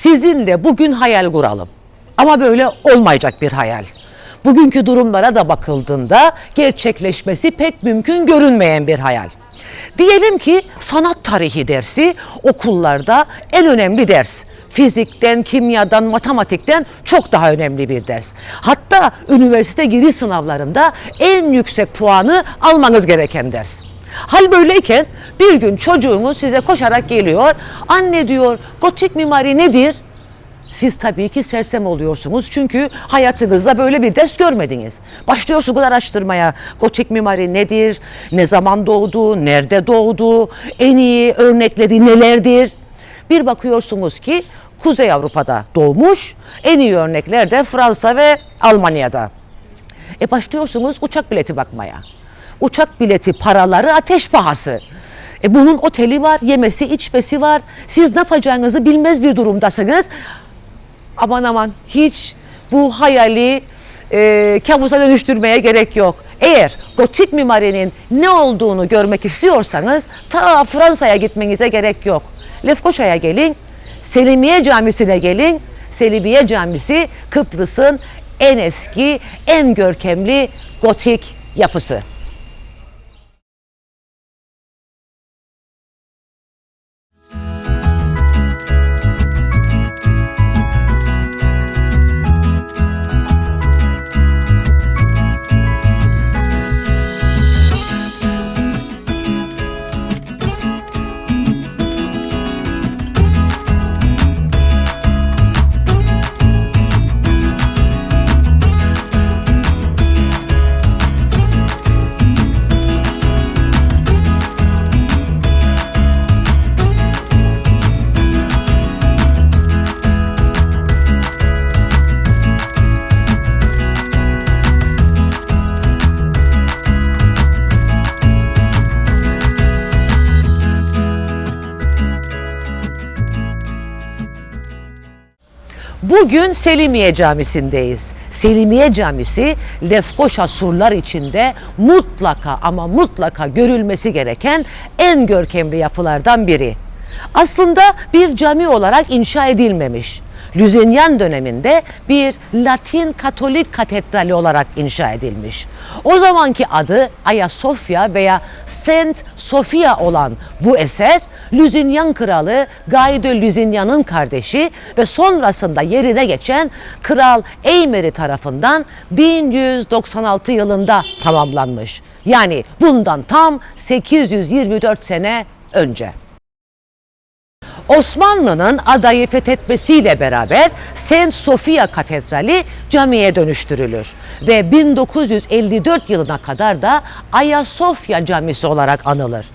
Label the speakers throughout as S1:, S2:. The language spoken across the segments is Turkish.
S1: sizinle bugün hayal kuralım. Ama böyle olmayacak bir hayal. Bugünkü durumlara da bakıldığında gerçekleşmesi pek mümkün görünmeyen bir hayal. Diyelim ki sanat tarihi dersi okullarda en önemli ders. Fizikten, kimyadan, matematikten çok daha önemli bir ders. Hatta üniversite giriş sınavlarında en yüksek puanı almanız gereken ders. Hal böyleyken bir gün çocuğunuz size koşarak geliyor. Anne diyor gotik mimari nedir? Siz tabii ki sersem oluyorsunuz çünkü hayatınızda böyle bir ders görmediniz. Başlıyorsunuz araştırmaya. Gotik mimari nedir? Ne zaman doğdu? Nerede doğdu? En iyi örnekleri nelerdir? Bir bakıyorsunuz ki Kuzey Avrupa'da doğmuş. En iyi örnekler de Fransa ve Almanya'da. E başlıyorsunuz uçak bileti bakmaya. Uçak bileti paraları ateş pahası. E bunun oteli var, yemesi, içmesi var. Siz ne yapacağınızı bilmez bir durumdasınız. Aman aman hiç bu hayali e, kabusa dönüştürmeye gerek yok. Eğer gotik mimarinin ne olduğunu görmek istiyorsanız ta Fransa'ya gitmenize gerek yok. Lefkoşa'ya gelin, Selimiye Camisi'ne gelin. Selimiye Camisi Kıbrıs'ın en eski, en görkemli gotik yapısı. Bugün Selimiye Camisi'ndeyiz. Selimiye Camisi Lefkoşa surlar içinde mutlaka ama mutlaka görülmesi gereken en görkemli yapılardan biri. Aslında bir cami olarak inşa edilmemiş. Lüzenyan döneminde bir Latin Katolik katedrali olarak inşa edilmiş. O zamanki adı Ayasofya veya Saint Sofia olan bu eser Lüzinyan kralı Guy de Luzignan'ın kardeşi ve sonrasında yerine geçen Kral Eymeri tarafından 1196 yılında tamamlanmış. Yani bundan tam 824 sene önce. Osmanlı'nın adayı fethetmesiyle beraber Saint Sofia Katedrali camiye dönüştürülür ve 1954 yılına kadar da Ayasofya Camisi olarak anılır.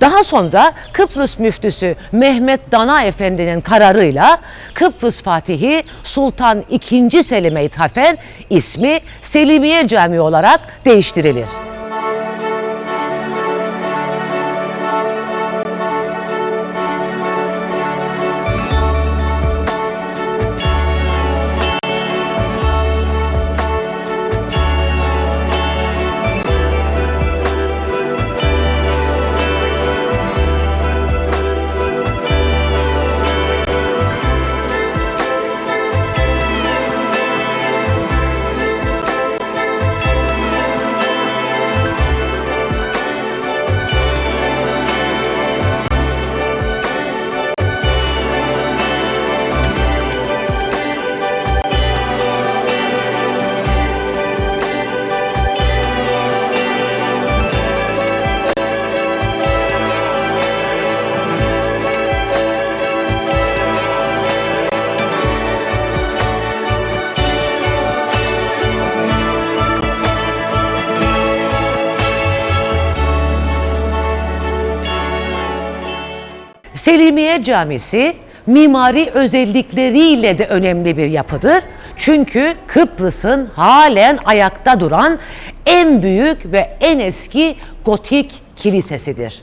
S1: Daha sonra Kıbrıs müftüsü Mehmet Dana Efendi'nin kararıyla Kıbrıs Fatihi Sultan II. Selim'e ithafen ismi Selimiye Camii olarak değiştirilir. Selimiye Camisi mimari özellikleriyle de önemli bir yapıdır. Çünkü Kıbrıs'ın halen ayakta duran en büyük ve en eski gotik kilisesidir.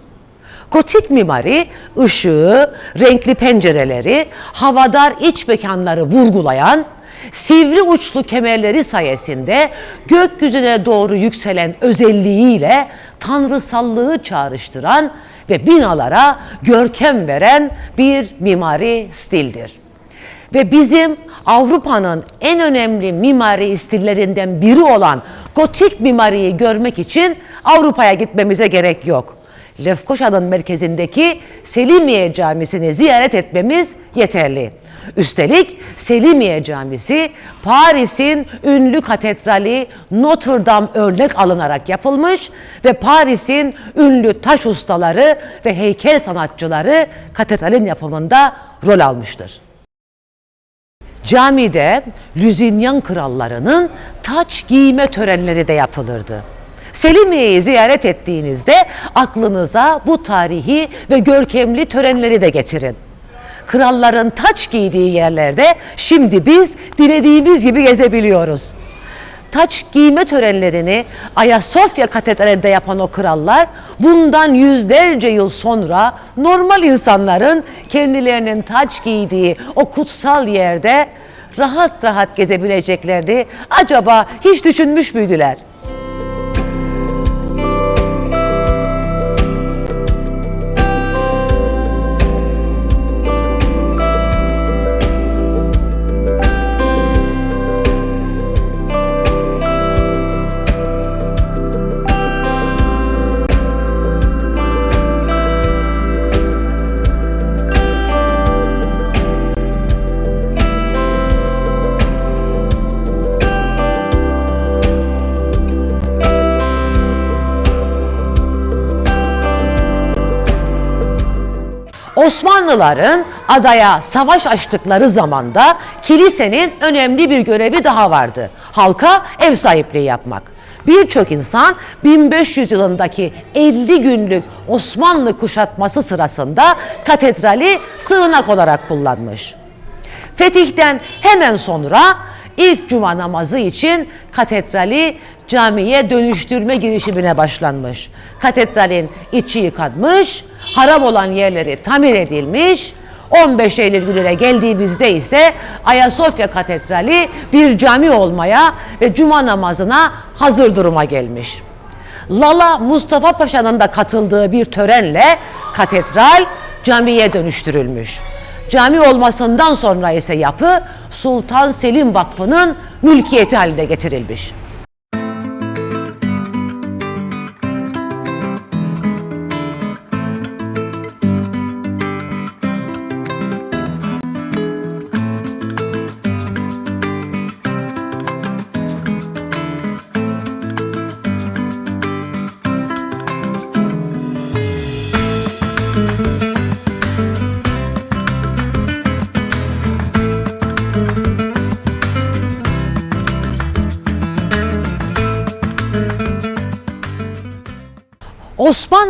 S1: Gotik mimari ışığı, renkli pencereleri, havadar iç mekanları vurgulayan, sivri uçlu kemerleri sayesinde gökyüzüne doğru yükselen özelliğiyle tanrısallığı çağrıştıran ve binalara görkem veren bir mimari stildir. Ve bizim Avrupa'nın en önemli mimari stillerinden biri olan gotik mimariyi görmek için Avrupa'ya gitmemize gerek yok. Lefkoşa'nın merkezindeki Selimiye Camisi'ni ziyaret etmemiz yeterli. Üstelik Selimiye Camisi Paris'in ünlü katedrali Notre Dame örnek alınarak yapılmış ve Paris'in ünlü taş ustaları ve heykel sanatçıları katedralin yapımında rol almıştır. Camide Lüzinyan krallarının taç giyme törenleri de yapılırdı. Selimiye'yi ziyaret ettiğinizde aklınıza bu tarihi ve görkemli törenleri de getirin. Kralların taç giydiği yerlerde şimdi biz dilediğimiz gibi gezebiliyoruz. Taç giyme törenlerini Ayasofya Katedrali'nde yapan o krallar bundan yüzlerce yıl sonra normal insanların kendilerinin taç giydiği o kutsal yerde rahat rahat gezebileceklerini acaba hiç düşünmüş müydüler? Osmanlıların adaya savaş açtıkları zamanda kilisenin önemli bir görevi daha vardı. Halka ev sahipliği yapmak. Birçok insan 1500 yılındaki 50 günlük Osmanlı kuşatması sırasında katedrali sığınak olarak kullanmış. Fetihten hemen sonra ilk cuma namazı için katedrali camiye dönüştürme girişimine başlanmış. Katedralin içi yıkanmış, harap olan yerleri tamir edilmiş. 15 Eylül gününe geldiğimizde ise Ayasofya Katedrali bir cami olmaya ve cuma namazına hazır duruma gelmiş. Lala Mustafa Paşa'nın da katıldığı bir törenle katedral camiye dönüştürülmüş. Cami olmasından sonra ise yapı Sultan Selim Vakfı'nın mülkiyeti haline getirilmiş.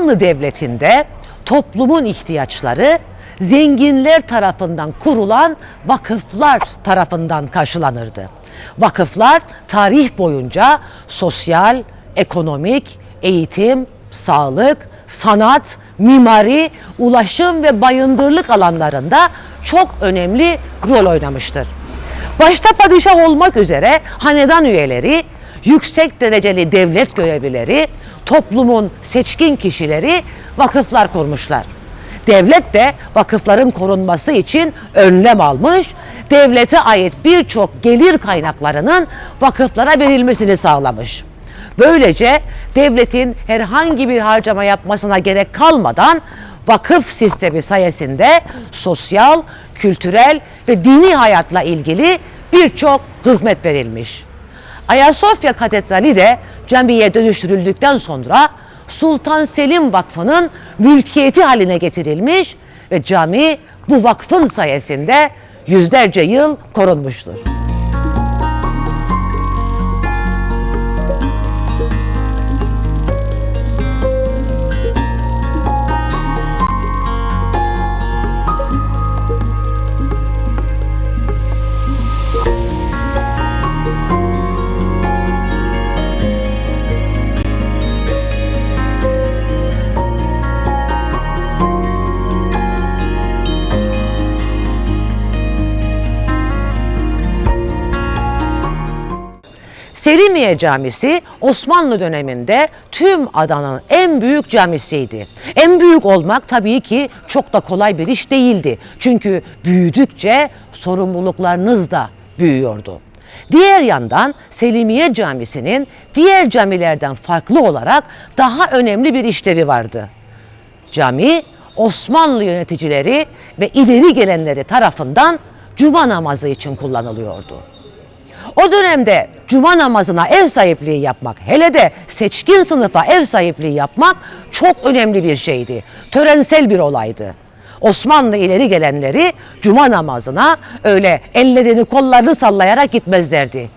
S1: Osmanlı Devleti'nde toplumun ihtiyaçları zenginler tarafından kurulan vakıflar tarafından karşılanırdı. Vakıflar tarih boyunca sosyal, ekonomik, eğitim, sağlık, sanat, mimari, ulaşım ve bayındırlık alanlarında çok önemli rol oynamıştır. Başta padişah olmak üzere hanedan üyeleri, yüksek dereceli devlet görevlileri, toplumun seçkin kişileri vakıflar kurmuşlar. Devlet de vakıfların korunması için önlem almış, devlete ait birçok gelir kaynaklarının vakıflara verilmesini sağlamış. Böylece devletin herhangi bir harcama yapmasına gerek kalmadan vakıf sistemi sayesinde sosyal, kültürel ve dini hayatla ilgili birçok hizmet verilmiş. Ayasofya Katedrali de camiye dönüştürüldükten sonra Sultan Selim Vakfı'nın mülkiyeti haline getirilmiş ve cami bu vakfın sayesinde yüzlerce yıl korunmuştur. Selimiye Camisi Osmanlı döneminde tüm Adana'nın en büyük camisiydi. En büyük olmak tabii ki çok da kolay bir iş değildi. Çünkü büyüdükçe sorumluluklarınız da büyüyordu. Diğer yandan Selimiye Camisi'nin diğer camilerden farklı olarak daha önemli bir işlevi vardı. Cami Osmanlı yöneticileri ve ileri gelenleri tarafından cuma namazı için kullanılıyordu. O dönemde cuma namazına ev sahipliği yapmak, hele de seçkin sınıfa ev sahipliği yapmak çok önemli bir şeydi. Törensel bir olaydı. Osmanlı ileri gelenleri cuma namazına öyle ellerini kollarını sallayarak gitmezlerdi.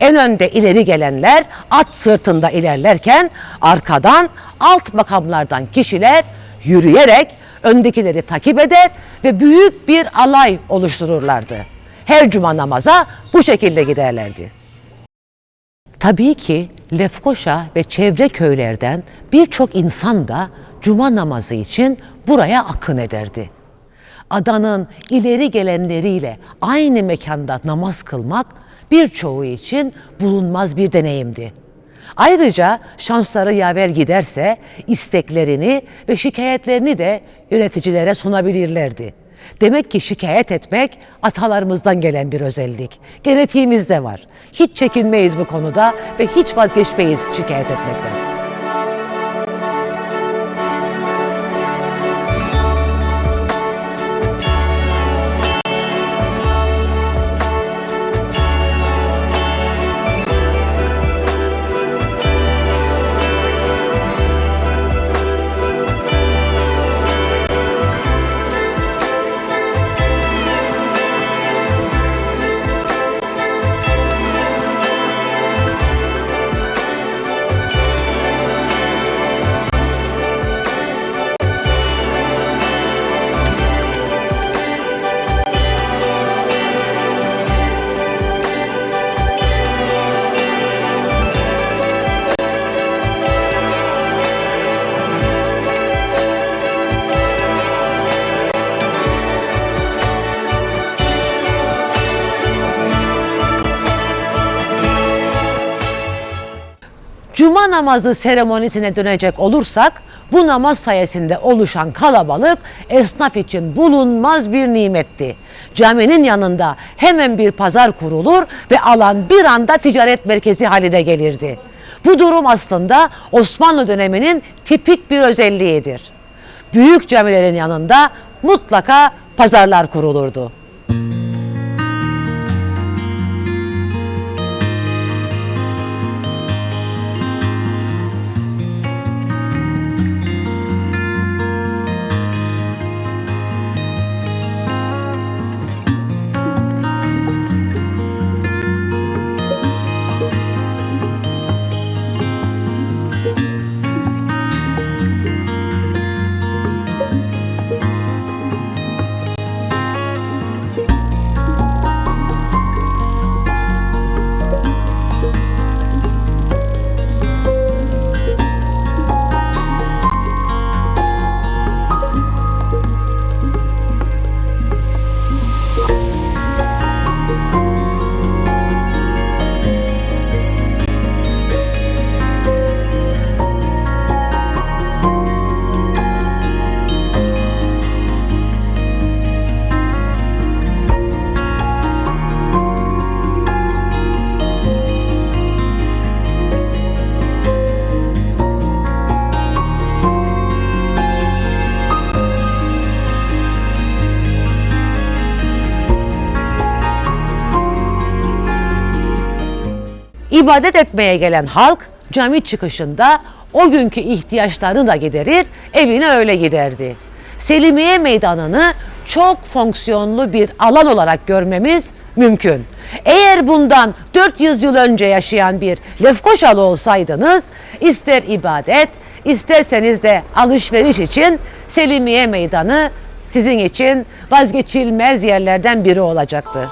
S1: En önde ileri gelenler at sırtında ilerlerken arkadan alt makamlardan kişiler yürüyerek öndekileri takip eder ve büyük bir alay oluştururlardı. Her cuma namaza bu şekilde giderlerdi. Tabii ki Lefkoşa ve çevre köylerden birçok insan da cuma namazı için buraya akın ederdi. Adanın ileri gelenleriyle aynı mekanda namaz kılmak birçoğu için bulunmaz bir deneyimdi. Ayrıca şansları yaver giderse isteklerini ve şikayetlerini de yöneticilere sunabilirlerdi. Demek ki şikayet etmek atalarımızdan gelen bir özellik. Genetiğimizde var. Hiç çekinmeyiz bu konuda ve hiç vazgeçmeyiz şikayet etmekten. Cuma namazı seremonisine dönecek olursak bu namaz sayesinde oluşan kalabalık esnaf için bulunmaz bir nimetti. Caminin yanında hemen bir pazar kurulur ve alan bir anda ticaret merkezi haline gelirdi. Bu durum aslında Osmanlı döneminin tipik bir özelliğidir. Büyük camilerin yanında mutlaka pazarlar kurulurdu. İbadet etmeye gelen halk cami çıkışında o günkü ihtiyaçlarını da giderir, evine öyle giderdi. Selimiye Meydanı'nı çok fonksiyonlu bir alan olarak görmemiz mümkün. Eğer bundan 400 yıl önce yaşayan bir Lefkoşalı olsaydınız, ister ibadet, isterseniz de alışveriş için Selimiye Meydanı sizin için vazgeçilmez yerlerden biri olacaktı.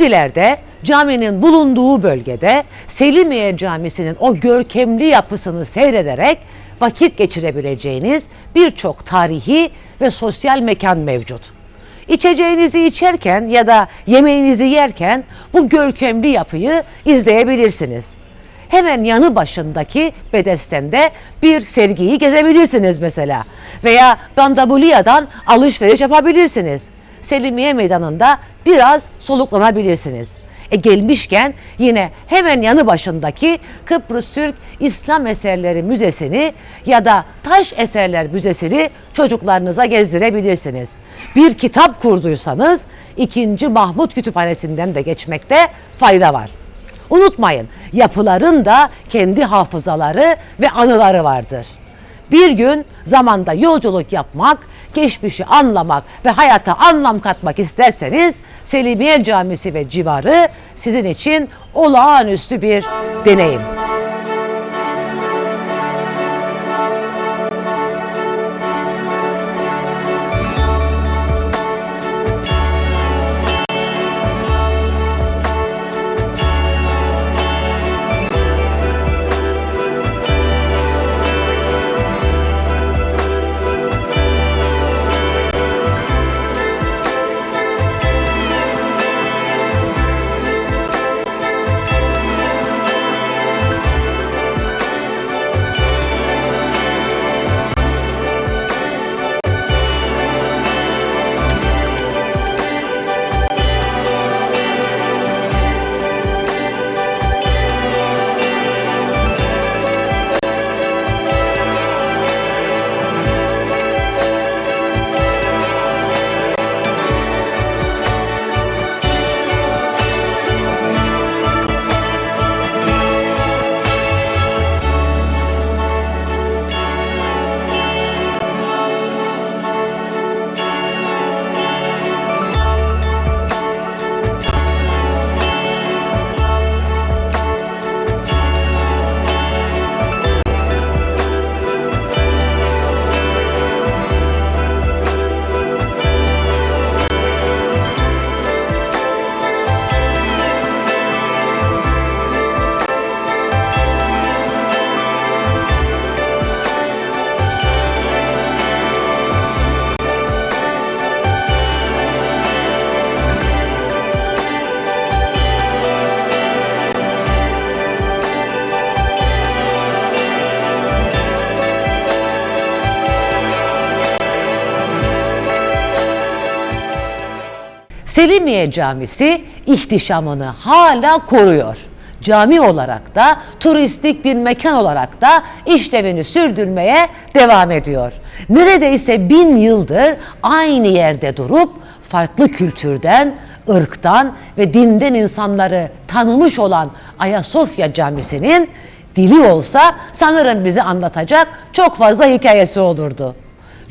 S1: Şimdilerde caminin bulunduğu bölgede Selimiye Camisi'nin o görkemli yapısını seyrederek vakit geçirebileceğiniz birçok tarihi ve sosyal mekan mevcut. İçeceğinizi içerken ya da yemeğinizi yerken bu görkemli yapıyı izleyebilirsiniz. Hemen yanı başındaki bedestende bir sergiyi gezebilirsiniz mesela. Veya Dandabuliya'dan alışveriş yapabilirsiniz. Selimiye Meydanı'nda biraz soluklanabilirsiniz. E gelmişken yine hemen yanı başındaki Kıbrıs Türk İslam Eserleri Müzesi'ni ya da Taş Eserler Müzesi'ni çocuklarınıza gezdirebilirsiniz. Bir kitap kurduysanız 2. Mahmut Kütüphanesi'nden de geçmekte fayda var. Unutmayın yapıların da kendi hafızaları ve anıları vardır. Bir gün zamanda yolculuk yapmak, geçmişi anlamak ve hayata anlam katmak isterseniz Selimiye Camisi ve civarı sizin için olağanüstü bir deneyim. Selimiye Camisi ihtişamını hala koruyor. Cami olarak da turistik bir mekan olarak da işlevini sürdürmeye devam ediyor. Neredeyse bin yıldır aynı yerde durup farklı kültürden, ırktan ve dinden insanları tanımış olan Ayasofya Camisi'nin dili olsa sanırım bizi anlatacak çok fazla hikayesi olurdu.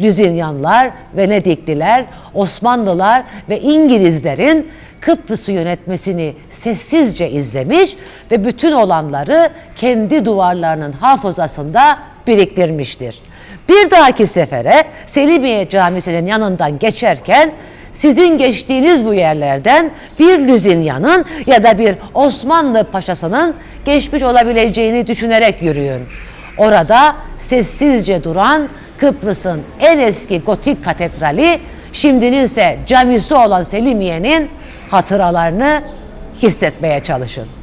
S1: Lüzinyanlar, Venedikliler, Osmanlılar ve İngilizlerin Kıbrıs'ı yönetmesini sessizce izlemiş ve bütün olanları kendi duvarlarının hafızasında biriktirmiştir. Bir dahaki sefere Selimiye Camisi'nin yanından geçerken sizin geçtiğiniz bu yerlerden bir Lüzinyan'ın ya da bir Osmanlı paşasının geçmiş olabileceğini düşünerek yürüyün. Orada sessizce duran Kıbrıs'ın en eski gotik katedrali, şimdinin ise camisi olan Selimiye'nin hatıralarını hissetmeye çalışın.